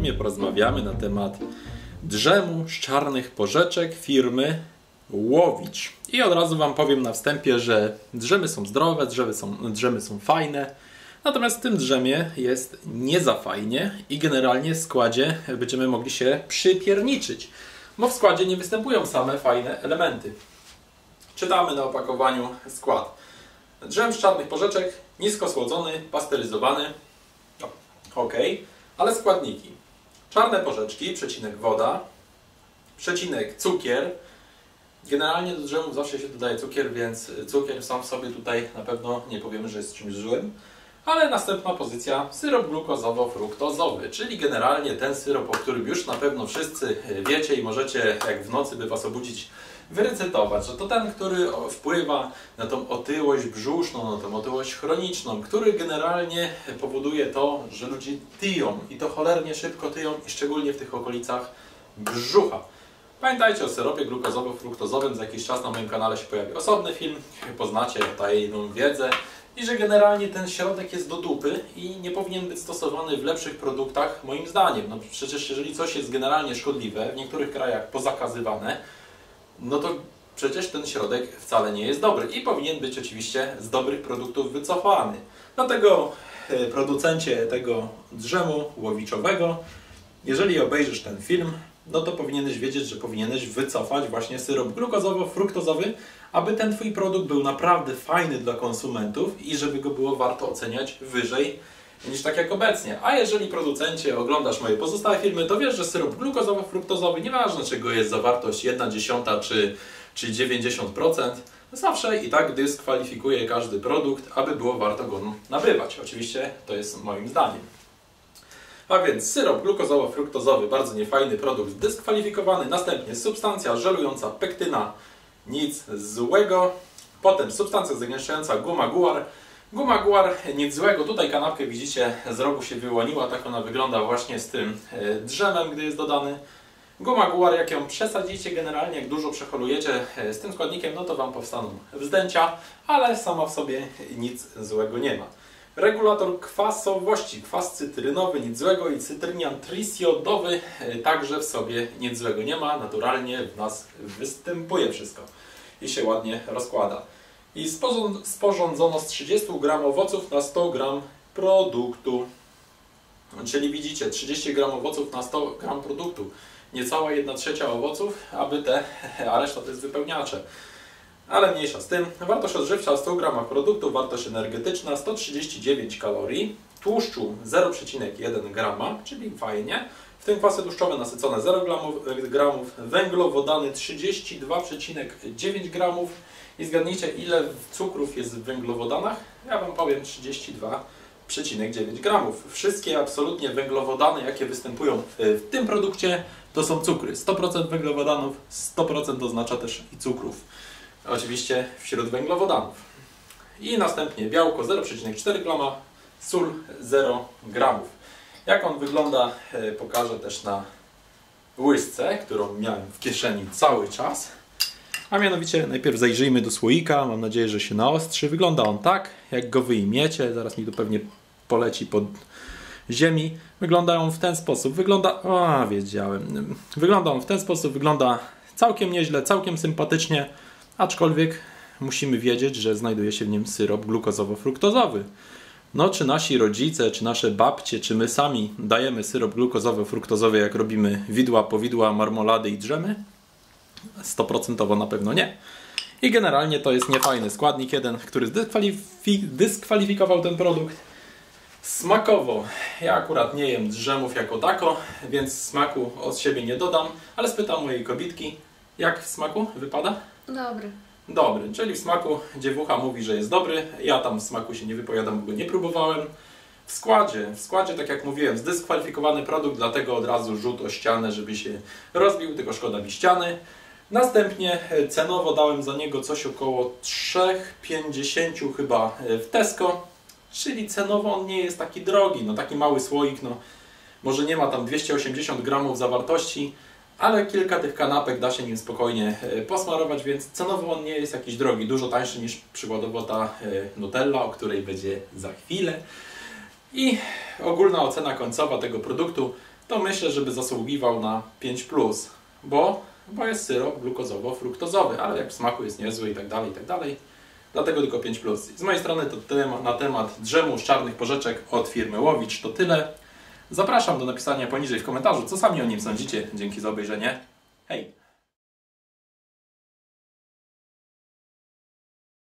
filmie porozmawiamy na temat drzemu z czarnych porzeczek firmy Łowicz. I od razu Wam powiem na wstępie, że drzemy są zdrowe, drzemy są, drzemy są fajne, natomiast w tym drzemie jest nie za fajnie i generalnie w składzie będziemy mogli się przypierniczyć, bo w składzie nie występują same fajne elementy. Czytamy na opakowaniu skład. Drzem z czarnych porzeczek, nisko słodzony, pasteryzowany. Ok, ale składniki. Czarne porzeczki, przecinek woda, przecinek cukier. Generalnie do drzewów zawsze się dodaje cukier, więc cukier sam w sobie tutaj na pewno nie powiemy, że jest czymś złym. Ale następna pozycja syrop glukozowo-fruktozowy, czyli generalnie ten syrop, o którym już na pewno wszyscy wiecie i możecie jak w nocy by Was obudzić wyrecytować, że to ten, który wpływa na tą otyłość brzuszną, na tą otyłość chroniczną, który generalnie powoduje to, że ludzie tyją i to cholernie szybko tyją i szczególnie w tych okolicach brzucha. Pamiętajcie o syropie glukozowo-fruktozowym, za jakiś czas na moim kanale się pojawi osobny film, poznacie tajną wiedzę i że generalnie ten środek jest do dupy i nie powinien być stosowany w lepszych produktach moim zdaniem. No przecież jeżeli coś jest generalnie szkodliwe, w niektórych krajach pozakazywane, no to przecież ten środek wcale nie jest dobry i powinien być oczywiście z dobrych produktów wycofany. Dlatego e, producencie tego drzemu łowiczowego, jeżeli obejrzysz ten film, no to powinieneś wiedzieć, że powinieneś wycofać właśnie syrop glukozowo-fruktozowy, aby ten Twój produkt był naprawdę fajny dla konsumentów i żeby go było warto oceniać wyżej niż tak jak obecnie. A jeżeli producencie oglądasz moje pozostałe filmy, to wiesz, że syrop glukozowo-fruktozowy, nieważne czego jest zawartość 1 dziesiąta czy, czy 90%, zawsze i tak dyskwalifikuje każdy produkt, aby było warto go nabywać. Oczywiście to jest moim zdaniem. A więc syrop glukozowo-fruktozowy, bardzo niefajny produkt, dyskwalifikowany. Następnie substancja żelująca pektyna, nic złego. Potem substancja zagęszczająca guma guar, Guma Guar, nic złego. Tutaj kanapkę widzicie, z rogu się wyłoniła. Tak ona wygląda właśnie z tym e, drzemem, gdy jest dodany. Guma Guar, jak ją przesadzicie generalnie, jak dużo przeholujecie e, z tym składnikiem, no to Wam powstaną wzdęcia, ale sama w sobie nic złego nie ma. Regulator kwasowości, kwas cytrynowy, nic złego i cytrynian trisiodowy e, także w sobie nic złego nie ma. Naturalnie w nas występuje wszystko i się ładnie rozkłada i sporządzono z 30 gram owoców na 100 gram produktu. Czyli widzicie, 30 gram owoców na 100 gram produktu. Niecała 1 trzecia owoców, aby te, a reszta to jest wypełniacze. Ale mniejsza z tym. Wartość odżywcza 100 gram produktu, wartość energetyczna 139 kalorii, tłuszczu 0,1 grama, czyli fajnie. W tym kwasy tłuszczowe nasycone 0 gramów, węglowodany 32,9 gramów, i zgadnijcie, ile cukrów jest w węglowodanach? Ja Wam powiem 32,9 gramów. Wszystkie absolutnie węglowodany, jakie występują w tym produkcie, to są cukry. 100% węglowodanów, 100% oznacza też i cukrów. Oczywiście wśród węglowodanów. I następnie białko 0,4 grama, sól 0 gramów. Jak on wygląda, e, pokażę też na łysce, którą miałem w kieszeni cały czas. A mianowicie najpierw zajrzyjmy do słoika, mam nadzieję, że się naostrzy. Wygląda on tak, jak go wyjmiecie, zaraz mi to pewnie poleci pod ziemi. Wygląda on w ten sposób, wygląda, a wiedziałem, wygląda on w ten sposób, wygląda całkiem nieźle, całkiem sympatycznie, aczkolwiek musimy wiedzieć, że znajduje się w nim syrop glukozowo-fruktozowy. No, czy nasi rodzice, czy nasze babcie, czy my sami dajemy syrop glukozowo-fruktozowy, jak robimy widła, powidła, marmolady i drzemy? 100% na pewno nie. I generalnie to jest niefajny składnik jeden, który dyskwalifikował ten produkt. Smakowo, ja akurat nie jem drzemów jako tako, więc smaku od siebie nie dodam, ale spytam mojej kobitki, jak w smaku wypada? Dobry. Dobry, czyli w smaku dziewucha mówi, że jest dobry, ja tam w smaku się nie wypowiadam, bo go nie próbowałem. W składzie, w składzie, tak jak mówiłem, zdyskwalifikowany produkt, dlatego od razu rzut o ścianę, żeby się rozbił, tylko szkoda mi ściany. Następnie e, cenowo dałem za niego coś około 3,50 chyba e, w Tesco, czyli cenowo on nie jest taki drogi, no taki mały słoik, no może nie ma tam 280 gramów zawartości, ale kilka tych kanapek da się nim spokojnie e, posmarować, więc cenowo on nie jest jakiś drogi, dużo tańszy niż przykładowo ta Nutella, o której będzie za chwilę. I ogólna ocena końcowa tego produktu to myślę, żeby zasługiwał na 5+, bo, bo jest syrop glukozowo-fruktozowy, ale jak w smaku jest niezły i tak dalej, i tak dalej. Dlatego tylko 5+. Z mojej strony to tyle na temat drzemu z czarnych porzeczek od firmy Łowicz. To tyle. Zapraszam do napisania poniżej w komentarzu, co sami o nim sądzicie. Dzięki za obejrzenie. Hej!